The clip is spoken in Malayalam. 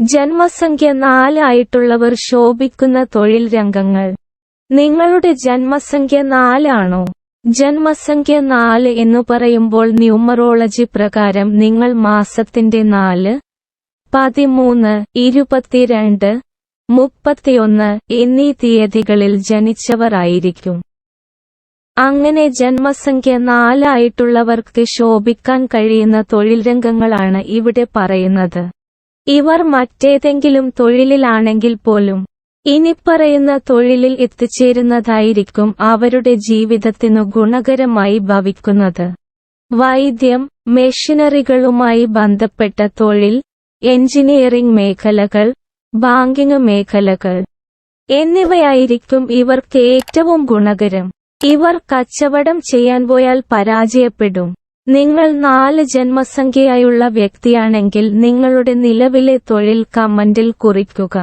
ജന്മസംഖ്യ നാല് ആയിട്ടുള്ളവർ ശോഭിക്കുന്ന തൊഴിൽ രംഗങ്ങൾ. നിങ്ങളുടെ ജന്മസംഖ്യ നാലാണോ? ജന്മസംഖ്യ നാല് എന്നു പറയുമ്പോൾ ന്യൂമറോളജി പ്രകാരം നിങ്ങൾ മാസത്തിന്റെ നാല് പതിമൂന്ന് ഇരുപത്തിരണ്ട് മുപ്പത്തിയൊന്ന് എന്നീ തീയതികളിൽ ജനിച്ചവർ ആയിരിക്കും. അങ്ങനെ ജന്മസംഖ്യ നാലായിട്ടുള്ളവർക്ക് ശോഭിക്കാൻ കഴിയുന്ന തൊഴിൽ രംഗങ്ങളാണ് ഇവിടെ പറയുന്നത്. ഇവർ മറ്റേതെങ്കിലും തൊഴിലിലാണെങ്കിൽ പോലും ഇനിപ്പറയുന്ന തൊഴിലിൽ എത്തിച്ചേരുന്നതായിരിക്കും അവരുടെ ജീവിതത്തിനു ഗുണകരമായി ഭവിക്കുന്നത്. വൈദ്യം മെഷീനറികളുമായി ബന്ധപ്പെട്ട തൊഴിൽ എഞ്ചിനീയറിംഗ് മേഖലകൾ ബാങ്കിങ് മേഖലകൾ എന്നിവയായിരിക്കും ഇവർക്ക് ഏറ്റവും ഗുണകരം. ഇവർ കച്ചവടം ചെയ്യാൻ പോയാൽ പരാജയപ്പെടും. നിങ്ങൾ നാല് ജന്മസംഖ്യയായുള്ള വ്യക്തിയാണെങ്കിൽ നിങ്ങളുടെ നിലവിലെ തൊഴിൽ കമന്റിൽ കുറിക്കുക.